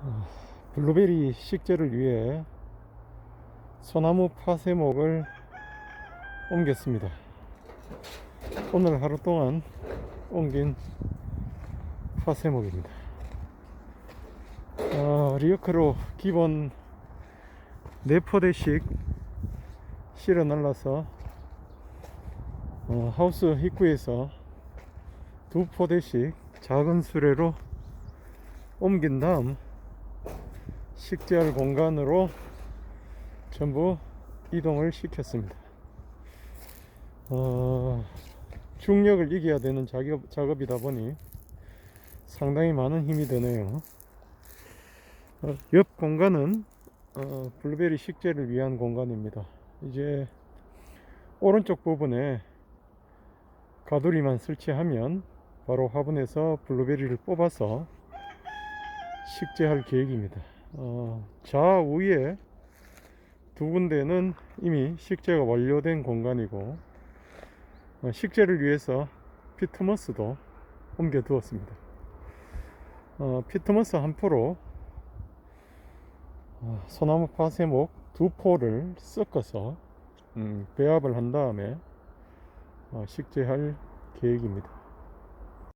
어, 블루베리 식재를 위해 소나무 파쇄목을 옮겼습니다. 오늘 하루 동안 옮긴 파쇄목입니다. 어, 리어크로 기본 4포대씩 실어 날라서 어, 하우스 입구에서 두 포대씩 작은 수레로 옮긴 다음 식재할 공간으로 전부 이동을 시켰습니다. 어, 중력을 이겨야 되는 작업, 작업이다 보니 상당히 많은 힘이 드네요. 어, 옆 공간은 어, 블루베리 식재를 위한 공간입니다. 이제 오른쪽 부분에 가두리만 설치하면 바로 화분에서 블루베리를 뽑아서 식재할 계획입니다. 어, 좌우에 두 군데는 이미 식재가 완료된 공간이고 어, 식재를 위해서 피트머스도 옮겨 두었습니다. 어, 피트머스 한 포로 어, 소나무 파쇄목 두 포를 섞어서 음, 배합을 한 다음에 어, 식재할 계획입니다.